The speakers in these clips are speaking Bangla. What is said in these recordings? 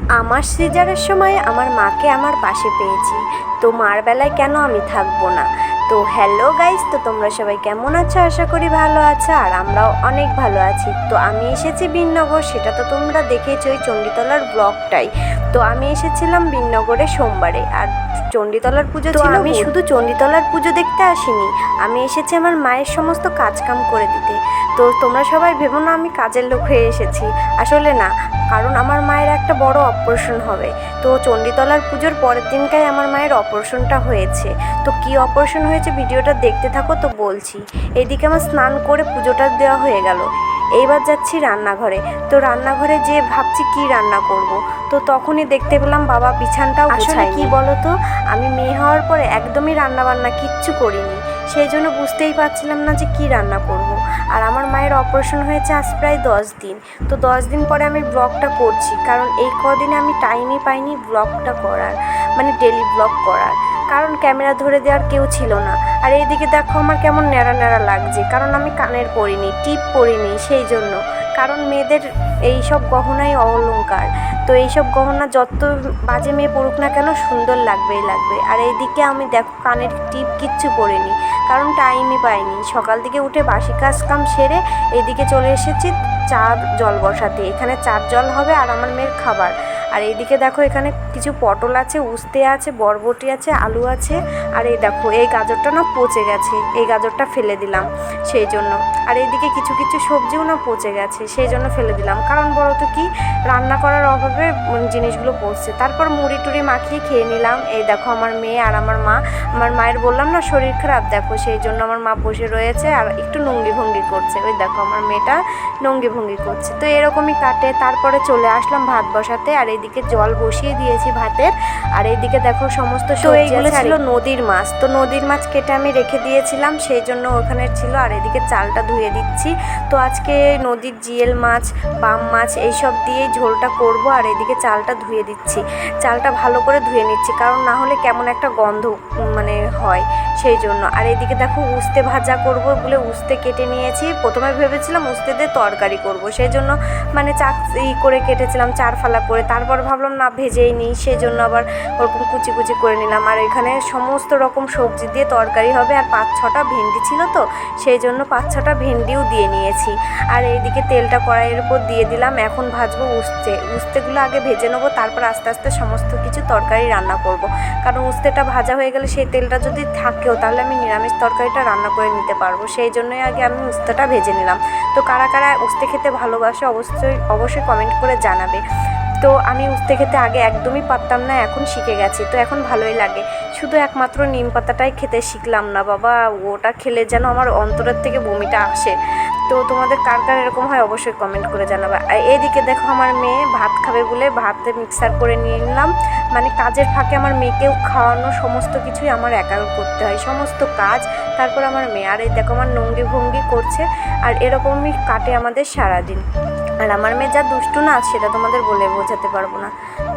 আমার সিজারের সময় আমার মাকে আমার পাশে পেয়েছি। তো মার বেলায় কেন আমি থাকব না? তো হ্যালো গাইস তো তোমরা সবাই কেমন আছো? আশা করি ভালো আছো আর আমরাও অনেক ভালো আছি। তো আমি এসেছি বিনগর সেটা তো তোমরা দেখেছ ওই চণ্ডীতলার ব্লগটাই তো আমি এসেছিলাম বিনগরে সোমবারে আর চণ্ডীতলার পুজো ছিল আমি শুধু চণ্ডীতলার পুজো দেখতে আসিনি আমি এসেছি আমার মায়ের সমস্ত কাজকাম করে দিতে। তো তোমরা সবাই ভেবো না আমি কাজের লোক হয়ে এসেছি আসলে না কারণ আমার মায়ের একটা বড় অপারেশন হবে। তো চণ্ডীতলার পুজোর পরের দিনকাই আমার মায়ের অপারেশনটা হয়েছে। তো কি অপারেশন হয়েছে ভিডিওটা দেখতে থাকো তো বলছি। এদিকে আমার স্নান করে পুজোটা দেওয়া হয়ে গেল। এইবার যাচ্ছি রান্নাঘরে। তো রান্নাঘরে যে ভাবছি কি রান্না করব। তো তখনই দেখতে পেলাম বাবা বিছানটাও আসলে কি বলো তো আমি মেয়ে হওয়ার পরে একদমই রান্না বান্না কিচ্ছু করিনি। সেই জন্য বুঝতেই পারছিলাম না যে কি রান্না করব। আর আমার মায়ের অপারেশন হয়েছে আজ প্রায় দশ দিন। তো দশ দিন পরে আমি ব্লগটা করছি। কারণ এই কদিনে আমি টাইমই পাইনি ব্লগটা করার। মানে ডেলি ব্লগ করার। কারণ ক্যামেরা ধরে দেওয়ার কেউ ছিল না। আর এইদিকে দেখো আমার কেমন ন্যাড়া ন্যাড়া লাগছে, কারণ আমি কানের পরিনি, টিপ পরিনি সেই জন্য। কারণ মেয়েদের এই সব গহনাই অলংকার। তো এইসব গহনা যত বাজে মেয়ে পড়ুক না কেন সুন্দর লাগবেই লাগবে। আর এইদিকে আমি দেখো কানের টিপ কিচ্ছু পরিনি, কারণ টাইমই পাইনি। সকাল থেকে উঠে বাসি কাজ কাম সেরে এইদিকে চলে এসেছি চার জল বসাতে। এখানে চার জল হবে আর আমার মেয়ের খাবার। আর এইদিকে দেখো এখানে কিছু পটল আছে, উস্তে আছে, বরবটি আছে, আলু আছে। আর এই দেখো, এই গাজরটা না পচে গেছে, এই গাজরটা ফেলে দিলাম সেই জন্য। আর এইদিকে কিছু কিছু সবজিও না পচে গেছে, সেই জন্য ফেলে দিলাম। কারণ বলো তো কি, রান্না করার অভাবে জিনিসগুলো পচছে। তারপর মুড়ি টুড়ি মাখিয়ে খেয়ে নিলাম। এই দেখো আমার মেয়ে আর আমার মা। আমার মায়ের বললাম না, শরীর খারাপ দেখো। সেই জন্য আমার মা বসে রয়েছে আর একটু নঙ্গি ভঙ্গি করছে। ওই দেখো আমার মেয়েটা নঙ্গি ভঙ্গি করছে। তো এরকমই কাটে। তারপরে চলে আসলাম ভাত বসাতে। আর এইদিকে জল বসিয়ে দিয়েছি ভাতের। আর এইদিকে দেখো সমস্ত এইগুলো ছিল নদীর মাছ। তো নদীর মাছ কেটে আমি রেখে দিয়েছিলাম সেই জন্য ওখানে ছিল। আর এদিকে চালটা ধুয়ে দিচ্ছি। তো আজকে নদীর জিয়েল মাছ বাম মাছ এইসব দিয়ে ঝোলটা করব। আর এদিকে চালটা ধুয়ে দিচ্ছি। চালটা ভালো করে ধুয়ে নিচ্ছি কারণ না হলে কেমন একটা গন্ধ মানে হয় সেই জন্য। আর এদিকে দেখো উস্তে ভাজা করব বলে উস্তে কেটে নিয়েছি। প্রথমে ভেবেছিলাম উস্তে দিয়ে তরকারি করব সেই জন্য মানে চাক ই করে কেটেছিলাম চার ফালা করে। তারপর ভাবলাম, না, ভেজেই নিই। সেই জন্য আবার ওরকম কুচি কুচি করে নিলাম। আর এখানে সমস্ত রকম সবজি দিয়ে তরকারি হবে আর পাঁচ ছটা ভেন্ডি ছিল তো সেই জন্য পাঁচ ছটা ভেন্ডিও দিয়ে নিয়েছি। আর এইদিকে তেলটা কড়াইয়ের উপর দিয়ে দিলাম। এখন ভাজবো উস্তে। উস্তেগুলো আগে ভেজে নেব, তারপর আস্তে আস্তে সমস্ত কিছু তরকারি রান্না করব। কারণ উস্তেটা ভাজা হয়ে গেলে সেই তেলটা যদি থাকেও, তাহলে আমি নিরামিষ তরকারিটা রান্না করে নিতে পারব। সেই জন্যই আগে আমি উস্তেটা ভেজে নিলাম। তো কারা কারা উস্তে খেতে ভালোবাসে অবশ্যই অবশ্যই কমেন্ট করে জানাবে। তো আমি উস্তে খেতে আগে একদমই পারতাম না, এখন শিখে গেছি। তো এখন ভালোই লাগে। শুধু একমাত্র নিম পাতাটাই খেতে শিখলাম না, বাবা। ওটা খেলে যেন আমার অন্তরের থেকে বমিটা আসে। তো তোমাদের কার কার এরকম হয় অবশ্যই কমেন্ট করে জানাবে। আর এদিকে দেখো আমার মেয়ে ভাত খাবে বলে ভাতে মিক্সার করে নিয়ে নিলাম। মানে কাজের ফাঁকে আমার মেয়েকেও খাওয়ানো সমস্ত কিছুই আমার একা করতে হয়। সমস্ত কাজ তারপর আমার মেয়ে। আর এই দেখো আমার নঙ্গি ভঙ্গি করছে। আর এরকমই কাটে আমাদের সারাদিন। আর আমার মেয়ে যা দুষ্টু না সেটা তোমাদের বলে বোঝাতে পারব না।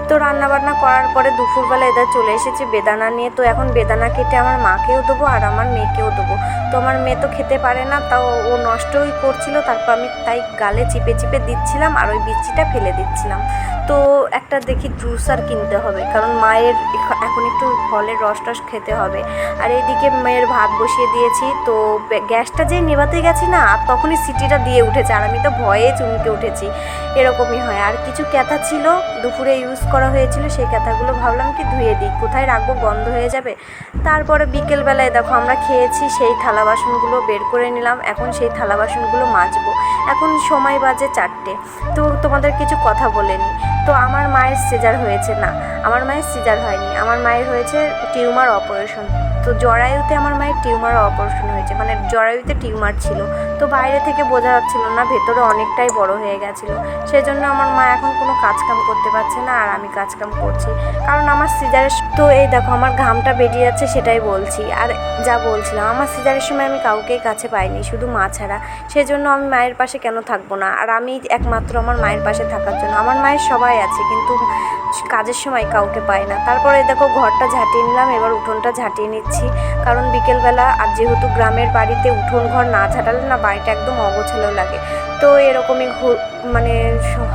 তো রান্না বান্না করার পরে দুপুরবেলা এদের চলে এসেছে বেদানা নিয়ে। তো এখন বেদানা কেটে আমার মাকেও দেবো আর আমার মেয়েকেও দেবো। তো আমার মেয়ে তো খেতে পারে না, তাও ও নষ্টই করছিল, তারপর আমি তাই গালে চিপে চিপে দিচ্ছিলাম আর ওই বিচিটা ফেলে দিচ্ছিলাম। তো একটা দেখি জুস আর কিনতে হবে, কারণ মায়ের এখন একটু ফলের রস টস খেতে হবে। আর এইদিকে মেয়ের ভাত বসিয়ে দিয়েছি, তো গ্যাসটা যে নেভাতে গেছি না, আর তখনই সিটিটা দিয়ে উঠেছে, আর আমি তো ভয়ে চুমকে উঠেছি। এরকমই হয়, আর কিছু ক্যাথা ছিল দুপুরে ইউজ করা হয়েছিল সেই ক্যাথাগুলো ভাবলাম কি ধুয়ে দিই, কোথায় রাখব বন্ধ হয়ে যাবে। তারপরে বিকেলবেলায় দেখো আমরা খেয়েছি, সেই থালা বাসনগুলো বের করে নিলাম, এখন সেই থালা বাসনগুলো মাজবো। এখন সময় বাজে চারটে, তো তোমাদের কিছু কথা বলে নিই। তো আমার মায়ের সিজার হয়েছে না, আমার মায়ের সিজার হয়নি, আমার মায়ের হয়েছে টিউমার অপারেশন। তো জরায়ুতে আমার মায়ের টিউমার অপারেশন হয়েছে মানে জরায়ুতে টিউমার ছিল। তো বাইরে থেকে বোঝা যাচ্ছিল না, ভেতরে অনেকটাই বড় হয়ে গেছিল। সেই জন্য আমার মা এখন কোনো কাজকাম করতে পারছে না, আর আমি কাজকাম করছি। কারণ আমার সিজারের তো এই দেখো আমার ঘামটা বেরিয়ে যাচ্ছে সেটাই বলছি। আর যা বলছিলাম, আমার সিজারের সময় আমি কাউকেই কাছে পাইনি, শুধু মা ছাড়া। সেই জন্য আমি মায়ের পাশে কেন থাকব না? আর আমি একমাত্র আমার মায়ের পাশে থাকার জন্য। আমার মায়ের সবাই আছে, কিন্তু কাজের সময় কাউকে পাই না। তারপরে দেখো ঘরটা ঝাঁটিয়ে নিলাম, এবার উঠোনটা ঝাঁটিয়ে নিচ্ছি। কারণ বিকেলবেলা আর যেহেতু গ্রামের বাড়িতে উঠোন ঘর না ছাটালে না বাড়িটা একদম অগোছালো লাগে। তো এরকমই মানে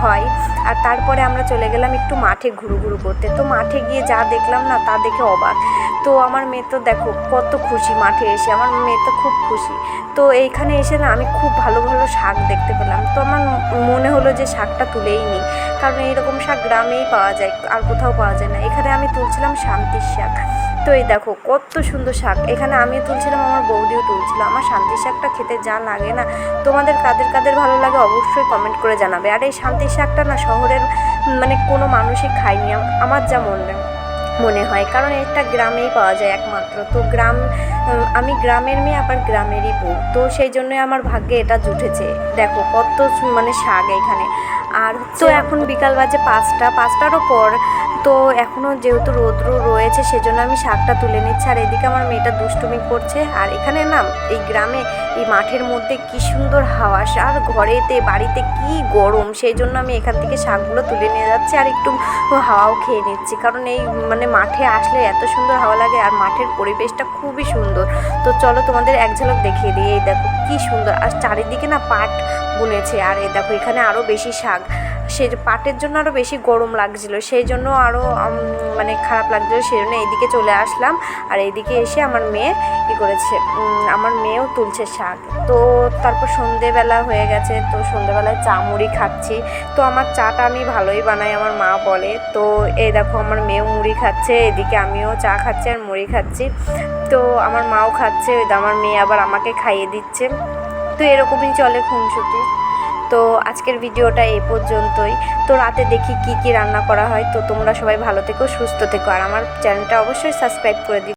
হয়। আর তারপরে আমরা চলে গেলাম একটু মাঠে ঘুরু ঘুরু করতে। তো মাঠে গিয়ে যা দেখলাম না তা দেখে অবাক। তো আমার মেয়ে তো দেখো কত খুশি মাঠে এসে, আমার মেয়ে তো খুব খুশি। তো এইখানে এসে না আমি খুব ভালো ভালো শাক দেখতে পেলাম। তো আমার মনে হলো যে শাকটা তুলেই নিই। কারণ এইরকম শাক গ্রামেই পাওয়া যায়, আর কোথাও পাওয়া যায় না। এখানে আমি তুলছিলাম শান্তির শাক। তো এই দেখো কত সুন্দর শাক। এখানে আমিও তুলছিলাম, আমার বৌদিও তুলছিল। আমার শান্তির শাকটা খেতে যা লাগে না, তোমাদের কাদের কাদের ভালো লাগে অবশ্যই কমেন্ট করে জানাবে। আর এই শান্তির শাকটা না শহরের মানে কোনো মানুষই খায়নি। আমার যা মনে মনে হয় কারণ এটা গ্রামেই পাওয়া যায় একমাত্র। তো গ্রাম আমি গ্রামের মেয়ে আবার গ্রামেরই বউ। তো সেই জন্যই আমার ভাগ্যে এটা জুটেছে। দেখো কত মানে শাক এখানে। আর তো এখন বিকাল বাজে পাঁচটা। পাঁচটারও পর তো এখনও যেহেতু রৌদ্র রয়েছে, সেজন্য আমি শাকটা তুলে নিচ্ছি। আর এদিকে আমার মেয়েটা দুষ্টুমি করছে। আর এখানে না, এই গ্রামে, এই মাঠের মধ্যে কি সুন্দর হাওয়া আর ঘরেতে, বাড়িতে কি গরম! সেই জন্য আমি এখান থেকে শাকগুলো তুলে নিয়ে যাচ্ছি আর একটু হাওয়াও খেয়ে নিচ্ছি। কারণ এই মানে মাঠে আসলে এত সুন্দর হাওয়া লাগে আর মাঠের পরিবেশটা খুবই সুন্দর। তো চলো তোমাদের এক ঝলক দেখিয়ে দিই। এই দেখো কি সুন্দর! আর চারিদিকে না পাট বুনেছে। আর এই দেখো এখানে আরও বেশি শাক। সে পাটের জন্য আরও বেশি গরম লাগছিল, সেই জন্য আরও মানে খারাপ লাগছিল, সেই জন্য এইদিকে চলে আসলাম। আর এইদিকে এসে আমার মেয়ে ই করেছে আমার মেয়েও তুলছে শাক। তো তারপর সন্ধেবেলা হয়ে গেছে, তো সন্ধেবেলায় চা মুড়ি খাচ্ছি। তো আমার চাটা আমি ভালোই বানাই, আমার মা বলে। তো এই দেখো, আমার মেয়েও মুড়ি খাচ্ছে এদিকে আমিও চা খাচ্ছি আর মুড়ি খাচ্ছি। তো আমার মাও খাচ্ছে আমার মেয়ে আবার আমাকে খাইয়ে দিচ্ছে। তো এরকমই চলে খুনসুটি। তো আজকের ভিডিওটা এ পর্যন্তই। তো রাতে দেখি কি কি রান্না করা হয়। তো তোমরা সবাই ভালো থেকো, সুস্থ থেকো। আর আমার চ্যানেলটা অবশ্যই সাবস্ক্রাইব করে দিও।